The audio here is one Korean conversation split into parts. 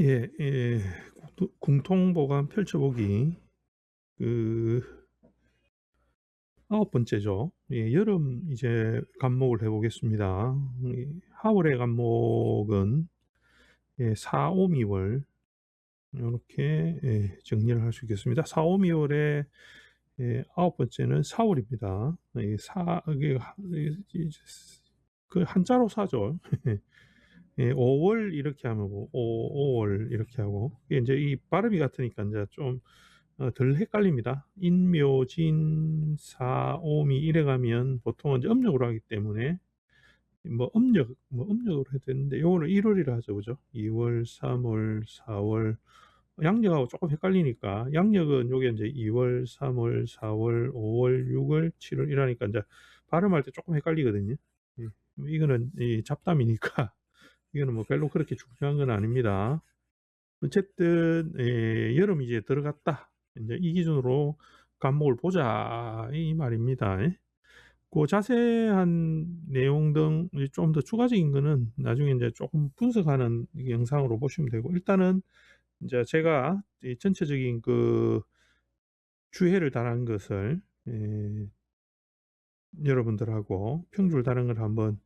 예, 예, 공통보감 펼쳐보기 그 아홉 번째죠. 예, 여름 이제 간목을 해보겠습니다. 하월의 간목은 예, 4, 5, 2월 이렇게 예, 정리를 할 수 있겠습니다. 4, 5, 2월의 예, 아홉 번째는 4월입니다. 예, 사, 이게 그 한자로 사죠. 예, 5월 이렇게 하면 5, 5월 이렇게 하고 이제 이 발음이 같으니까 이제 좀덜 어, 헷갈립니다. 인묘진 사오미 이래 가면 보통은 음력으로 하기 때문에 뭐 음력 뭐 음력으로 해도 되는데 요거는 1월이라 하죠, 그죠? 2월, 3월, 4월 양력하고 조금 헷갈리니까 양력은 요게 이제 2월, 3월, 4월, 5월, 6월, 7월 이라니까 이제 발음할 때 조금 헷갈리거든요. 예, 이거는 이 잡담이니까 이거는 뭐 별로 그렇게 중요한 건 아닙니다. 어쨌든 예, 여름 이제 들어갔다. 이제 이 기준으로 간목을 보자 이 말입니다. 그 자세한 내용 등 좀 더 추가적인 거는 나중에 이제 조금 분석하는 영상으로 보시면 되고 일단은 이제 제가 전체적인 그 주해를 달한 것을 예, 여러분들하고 평줄 다른 걸 한번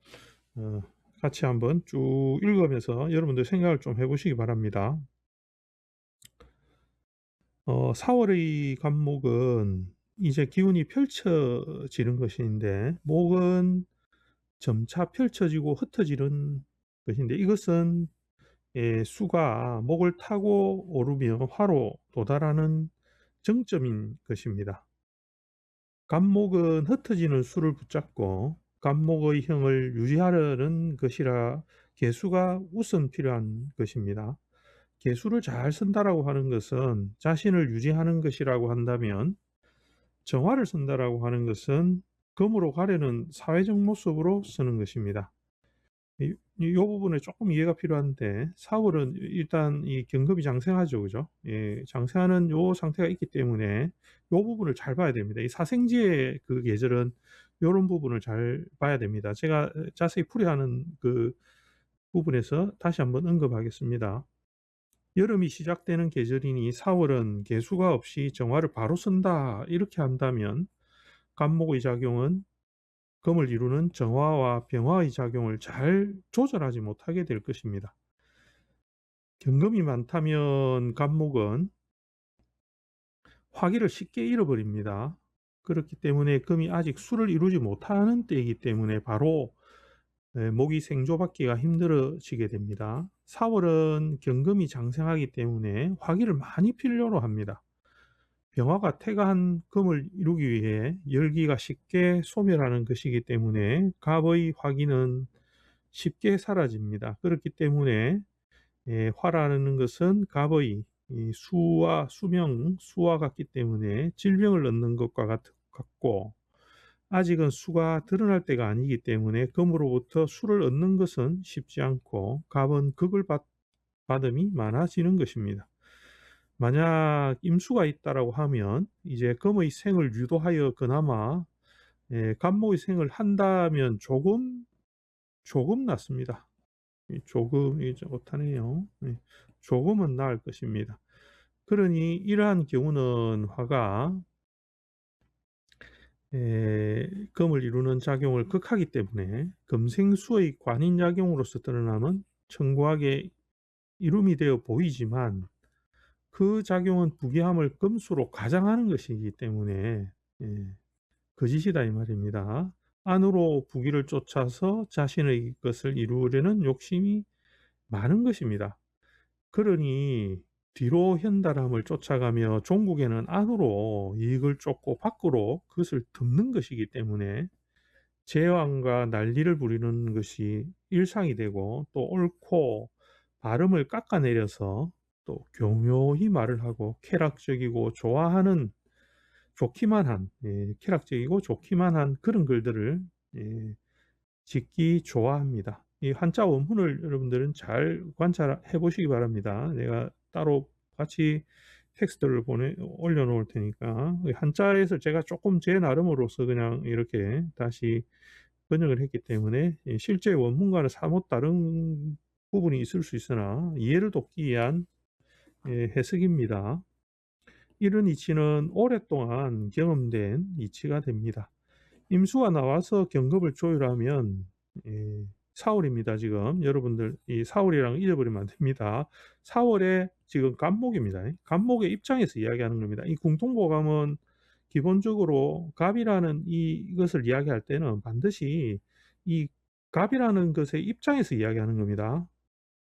어, 같이 한번 쭉 읽으면서 여러분들 생각을 좀 해보시기 바랍니다. 어, 4월의 간목은 이제 기운이 펼쳐지는 것인데 목은 점차 펼쳐지고 흩어지는 것인데 이것은 예, 수가 목을 타고 오르며 화로 도달하는 정점인 것입니다. 간목은 흩어지는 수를 붙잡고 간목의 형을 유지하려는 것이라 개수가 우선 필요한 것입니다. 개수를 잘 쓴다라고 하는 것은 자신을 유지하는 것이라고 한다면 정화를 쓴다라고 하는 것은 금으로 가려는 사회적 모습으로 쓰는 것입니다. 이, 이 부분에 조금 이해가 필요한데 4월은 일단 이 경금이 장생하죠 그죠 예, 장생하는 요 상태가 있기 때문에 요 부분을 잘 봐야 됩니다 이 사생지의 그 계절은 요런 부분을 잘 봐야 됩니다 제가 자세히 풀이하는 그 부분에서 다시 한번 언급하겠습니다 여름이 시작되는 계절이니 4월은 개수가 없이 정화를 바로 쓴다 이렇게 한다면 간목의 작용은 금을 이루는 정화와 병화의 작용을 잘 조절하지 못하게 될 것입니다. 경금이 많다면 간목은 화기를 쉽게 잃어버립니다. 그렇기 때문에 금이 아직 수를 이루지 못하는 때이기 때문에 바로 목이 생조받기가 힘들어지게 됩니다. 4월은 경금이 장생하기 때문에 화기를 많이 필요로 합니다. 병화가 태가한 금을 이루기 위해 열기가 쉽게 소멸하는 것이기 때문에 갑의 화기는 쉽게 사라집니다. 그렇기 때문에 예, 화라는 것은 갑의 수와 수명, 수와 같기 때문에 질병을 얻는 것과 같고 아직은 수가 드러날 때가 아니기 때문에 금으로부터 수를 얻는 것은 쉽지 않고 갑은 극을 받, 받음이 많아지는 것입니다. 만약 임수가 있다라고 하면 이제 금의 생을 유도하여 그나마 예, 간목의 생을 한다면 조금 조금 낫습니다. 조금 이제 못하네요. 예, 조금은 나을 것입니다. 그러니 이러한 경우는 화가 에, 금을 이루는 작용을 극하기 때문에 금생수의 관인작용으로서 드러나면 청구하게 이름이 되어 보이지만 그 작용은 부귀함을 금수로 가장하는 것이기 때문에 예, 거짓이다 이 말입니다. 안으로 부귀를 쫓아서 자신의 것을 이루려는 욕심이 많은 것입니다. 그러니 뒤로 현달함을 쫓아가며 종국에는 안으로 이익을 쫓고 밖으로 그것을 덮는 것이기 때문에 제왕과 난리를 부리는 것이 일상이 되고 또 옳고 발음을 깎아내려서 또 교묘히 말을 하고 쾌락적이고 좋아하는 좋기만 한 예, 쾌락적이고 좋기만 한 그런 글들을 예, 짓기 좋아합니다. 이 한자 원문을 여러분들은 잘 관찰해 보시기 바랍니다. 내가 따로 같이 텍스트를 보내 올려 놓을 테니까 한자에서 제가 조금 제 나름으로서 그냥 이렇게 다시 번역을 했기 때문에 실제 원문과는 사뭇 다른 구분이 있을 수 있으나 이해를 돕기 위한 예, 해석입니다. 이런 이치는 오랫동안 경험된 이치가 됩니다. 임수가 나와서 경급을 조율하면 예, 4월입니다. 지금 여러분들 이 4월이랑 잊어버리면 안 됩니다. 4월에 지금 간목입니다. 간목의 입장에서 이야기하는 겁니다. 이 궁통보감은 기본적으로 갑이라는 이, 이것을 이야기할 때는 반드시 이 갑이라는 것의 입장에서 이야기하는 겁니다.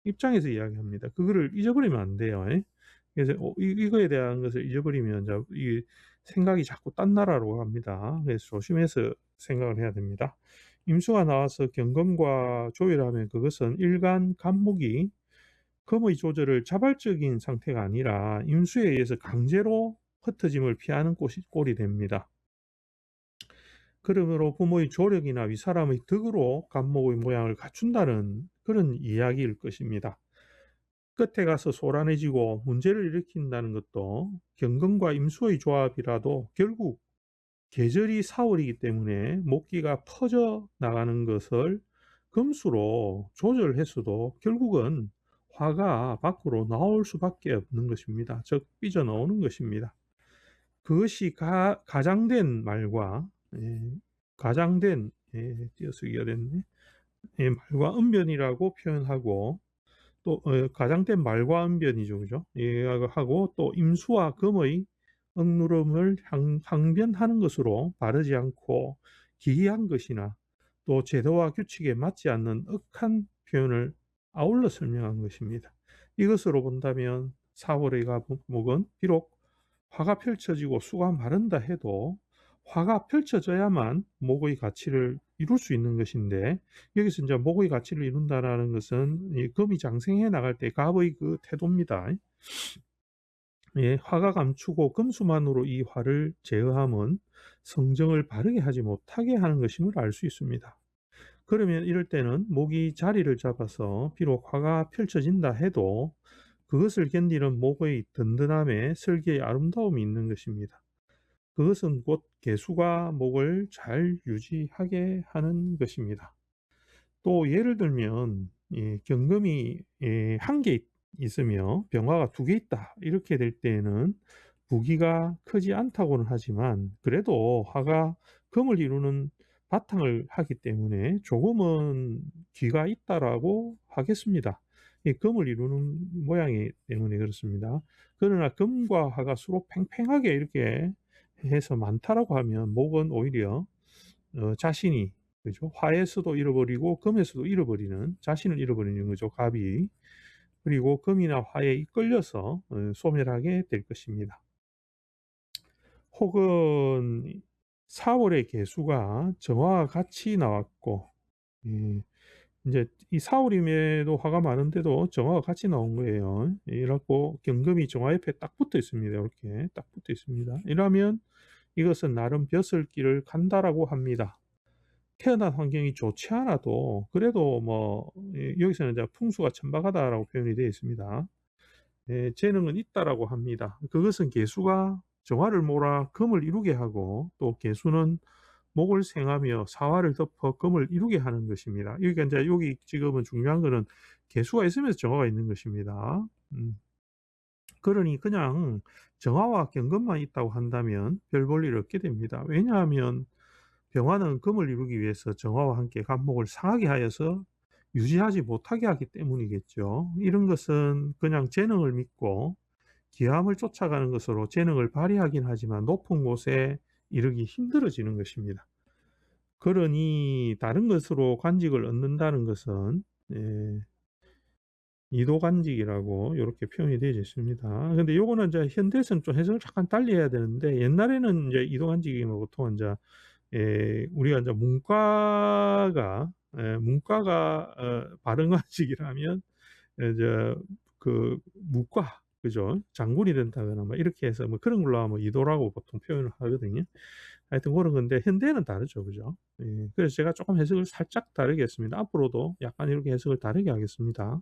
입장에서 이야기합니다. 그거를 잊어버리면 안 돼요. 그래서 어, 이, 거에 대한 것을 잊어버리면 이 생각이 자꾸 딴 나라로 갑니다. 그래서 조심해서 생각을 해야 됩니다. 임수가 나와서 경검과 조율하면 그것은 일간 간목이 검의 조절을 자발적인 상태가 아니라 임수에 의해서 강제로 흩어짐을 피하는 꼴이, 꼴이 됩니다. 그러므로 부모의 조력이나 위사람의 덕으로 간목의 모양을 갖춘다는 그런 이야기일 것입니다. 끝에 가서 소란해지고 문제를 일으킨다는 것도 경건과 임수의 조합이라도 결국 계절이 4월이기 때문에 목기가 퍼져 나가는 것을 금수로 조절했어도 결국은 화가 밖으로 나올 수밖에 없는 것입니다. 즉 삐져 나오는 것입니다. 그것이 가, 가장된 말과 예, 가장된 예, 띄어쓰기가 됐네. 예, 말과 은변이라고 표현하고 또 어, 가장된 말과 은변이죠, 그죠? 예, 하고 또 임수와 금의 억누름을 항, 항변하는 것으로 바르지 않고 기이한 것이나 또 제도와 규칙에 맞지 않는 억한 표현을 아울러 설명한 것입니다. 이것으로 본다면 4월의 가목은 비록 화가 펼쳐지고 수가 마른다 해도 화가 펼쳐져야만 목의 가치를 이룰 수 있는 것인데 여기서 이제 목의 가치를 이룬다라는 것은 금이 장생해 나갈 때 갑의 그 태도입니다. 예, 화가 감추고 금수만으로 이 화를 제어함은 성정을 바르게 하지 못하게 하는 것임을 알 수 있습니다. 그러면 이럴 때는 목이 자리를 잡아서 비록 화가 펼쳐진다 해도 그것을 견디는 목의 든든함에 설계의 아름다움이 있는 것입니다. 그것은 곧 개수가 목을 잘 유지하게 하는 것입니다. 또 예를 들면 예, 경금이 예, 한개 있으며 병화가 두 개 있다 이렇게 될 때에는 부기가 크지 않다고는 하지만 그래도 화가 금을 이루는 바탕을 하기 때문에 조금은 귀가 있다라고 하겠습니다. 이 금을 이루는 모양이 때문에 그렇습니다. 그러나 금과 화가 서로 팽팽하게 이렇게 해서 많다라고 하면 목은 오히려 어, 자신이 그죠 화에서도 잃어버리고 금에서도 잃어버리는 자신을 잃어버리는 거죠 갑이 그리고 금이나 화에 이끌려서 어, 소멸하게 될 것입니다. 혹은 4월의 개수가 정화와 같이 나왔고 예, 이제 이 4월임에도 화가 많은데도 정화가 같이 나온 거예요. 이렇고 경금이 정화 옆에 딱 붙어 있습니다. 이렇게 딱 붙어 있습니다. 이러면 이것은 나름 벼슬길을 간다라고 합니다. 태어난 환경이 좋지 않아도 그래도 뭐 예, 여기서는 이제 풍수가 천박하다라고 표현이 되어 있습니다. 예, 재능은 있다라고 합니다. 그것은 개수가 정화를 몰아 금을 이루게 하고 또 개수는 목을 생하며 사화를 덮어 금을 이루게 하는 것입니다. 여기가 이제 여기 지금은 중요한 거는 개수가 있으면서 정화가 있는 것입니다. 음. 그러니 그냥 정화와 경금만 있다고 한다면 별 볼일 없게 됩니다. 왜냐하면 병화는 금을 이루기 위해서 정화와 함께 간목을 상하게 하여서 유지하지 못하게 하기 때문이겠죠. 이런 것은 그냥 재능을 믿고 기함을 쫓아가는 것으로 재능을 발휘하긴 하지만 높은 곳에 이르기 힘들어지는 것입니다. 그러니 다른 것으로 관직을 얻는다는 것은 예, 이도관직이라고 이렇게 표현이 되어 있습니다. 근데 요거는 이제 현대에서는 좀 해석을 잠깐 달리 해야 되는데 옛날에는 이제 이도관직이 뭐 보통 이제 예, 우리가 이제 문과가 예, 문과가 어, 발음관직이라면 이제 그 무과 그죠 장군이 된다거나 뭐 이렇게 해서 뭐 그런 걸로 하면 이도라고 보통 표현을 하거든요. 하여튼 그런 건데 현대는 다르죠, 그죠? 예, 그래서 제가 조금 해석을 살짝 다르게 했습니다. 앞으로도 약간 이렇게 해석을 다르게 하겠습니다.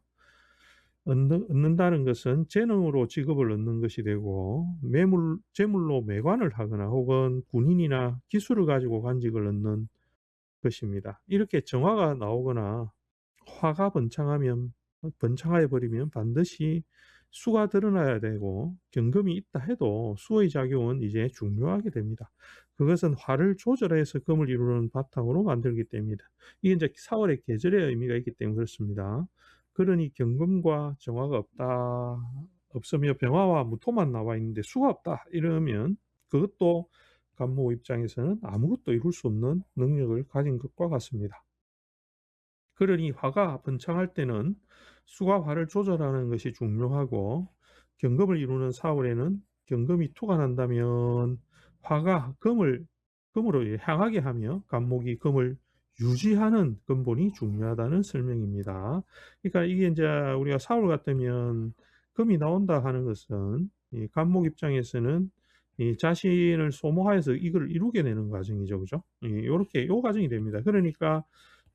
얻는, 얻는 다는 것은 재능으로 직업을 얻는 것이 되고 매물 재물로 매관을 하거나 혹은 군인이나 기술을 가지고 관직을 얻는 것입니다. 이렇게 정화가 나오거나 화가 번창하면 어 번창하여 버리면 반드시 수가 드러나야 되고 경금이 있다 해도 수의 작용은 이제 중요하게 됩니다. 그것은 화를 조절해서 금을 이루는 바탕으로 만들기 때문이다. 이게 인제 사월의 계절의 의미가 있기 때문에 그렇습니다. 그러니 경금과 정화가 없다. 없으며 병화와 무토만 나와 있는데 수가 없다 이러면 그것도 간목 입장에서는 아무것도 이룰 수 없는 능력을 가진 것과 같습니다. 그러니 화가 번창할 때는 수가 화를 조절하는 것이 중요하고 경금을 이루는 사월에는 경금이 토가 난다면 화가 금을 금으로 예 향하게 하며 간목이 금을 유지하는 근본이 중요하다는 설명입니다. 그러니까 이게 인제 우리가 사월 같으면 금이 나온다 하는 것은 이 간목 입장에서는 이 자신을 소모하여서 이걸 이루게 되는 과정이죠. 그죠? 예 요렇게 요 과정이 됩니다. 그러니까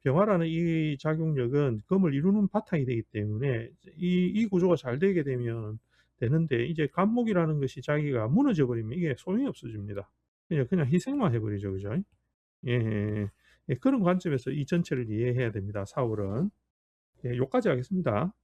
병화라는 이 작용력은 금을 이루는 바탕이 되기 때문에 이제 이이 구조가 잘 되게 되면 되는데 이제 간목이라는 것이 자기가 무너져 버리면 이게 소용이 없어집니다. 그냥, 그냥 희생만 해 버리죠. 그죠? 예 예 그런 관점에서 이 전체를 이해해야 됩니다 사월은. 예 요까지 하겠습니다.